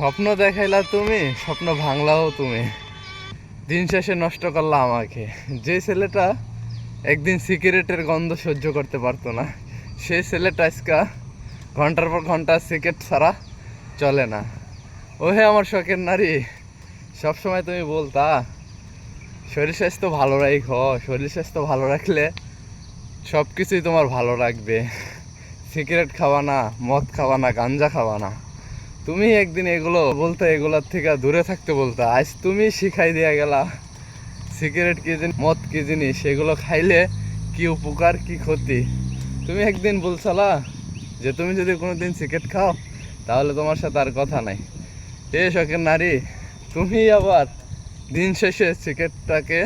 স্বপ্ন দেখাইলা তুমি, স্বপ্ন ভাঙলাও তুমি। দিন শেষে নষ্ট করলা আমাকে। যে ছেলেটা একদিন সিগারেটের গন্ধ সহ্য করতে পারতো না, সেই ছেলেটা আজকা ঘণ্টার পর ঘণ্টা সিগারেট ছাড়া চলে না। ও হে আমার শখের নারী, সবসময় তুমি বলতা, শরীর স্বাস্থ্য ভালো রাখ শরীর স্বাস্থ্য ভালো রাখলে সব কিছুই তোমার ভালো রাখবে। সিগারেট খাওয়া না মদ খাওয়া না গাঞ্জা খাওয়া না তুমি একদিন এগুলো বলতে, এগুলোর থেকে দূরে থাকতে বলতে, আজ তুমি শিখাই দিয়া গেলা। সিগারেট কি জিনিস, মদ কি জিনিস, এগুলো খাইলে কি উপকার, কি ক্ষতি? তুমি একদিন বলছালা যে তুমি যদি কোনো দিন সিগারেট খাও, তাহলে তোমার সাথে আর কথা নাই। এ শখের নারী, তুমি আবার দিন শেষে সিগারেটটাকে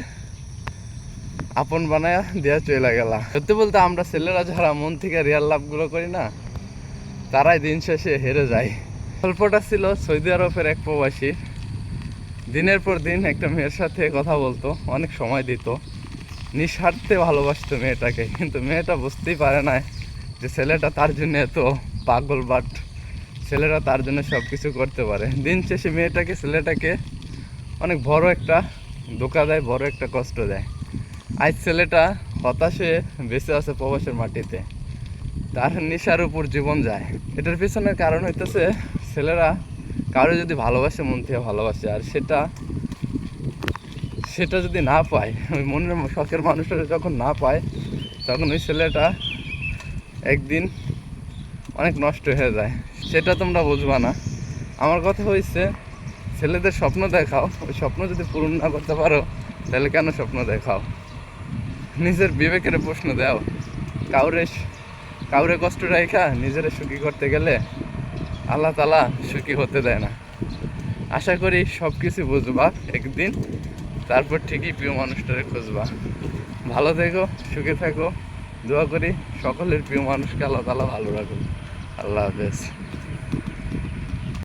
আপন বানায় দেওয়া চলে গেলা। সত্যি বলতে আমরা ছেলেরা যারা মন থেকে রিয়াল লাভগুলো করি না, তারাই দিন শেষে হেরে যায়। গল্পটা ছিল সৌদি আরবের এক প্রবাসী। দিনের পর দিন একটা মেয়ের সাথে কথা বলতো, অনেক সময় দিত। নিঃস্বার্থে ভালোবাসতো মেয়েটাকে, কিন্তু মেয়েটা বুঝতেই পারে না যে ছেলেটা তার জন্য এত পাগল বাট ছেলেরা তার জন্য সব কিছু করতে পারে। দিন শেষে মেয়েটাকে, ছেলেটাকে অনেক বড় একটা ধোকা দেয়, বড় একটা কষ্ট দেয়। আজ ছেলেটা হতাশ হয়ে বেঁচে আছে প্রবাসের মাটিতে। তার নেশার উপর জীবন যায়। এটার পিছনের কারণ হইতেছে ছেলেরা কারও যদি ভালোবাসে, মন থেকে ভালোবাসে, আর সেটা সেটা যদি না পায় ওই মনের শখের মানুষটা যখন না পায়, তখন ওই ছেলেটা একদিন অনেক নষ্ট হয়ে যায়। সেটা তোমরা বুঝবা না। আমার কথা হয়েছে ছেলেদের স্বপ্ন দেখাও। ওই স্বপ্ন যদি পূরণ না করতে পারো, তাহলে কেন স্বপ্ন দেখাও? নিজের বিবেকের প্রশ্ন দাও। কাউরে কাউরে কষ্ট রেখা নিজের সুখী করতে গেলে আল্লাহ তালা সুখী হতে দেয় না। আশা করি সব কিছু বুঝবা একদিন, তারপর ঠিকই প্রিয় মানুষটারে খুঁজবা। ভালো থেকো, সুখে থাকো। দোয়া করি সকলের প্রিয় মানুষকে আল্লাহ তালা ভালো রাখুন আল্লাহ হাফেজ।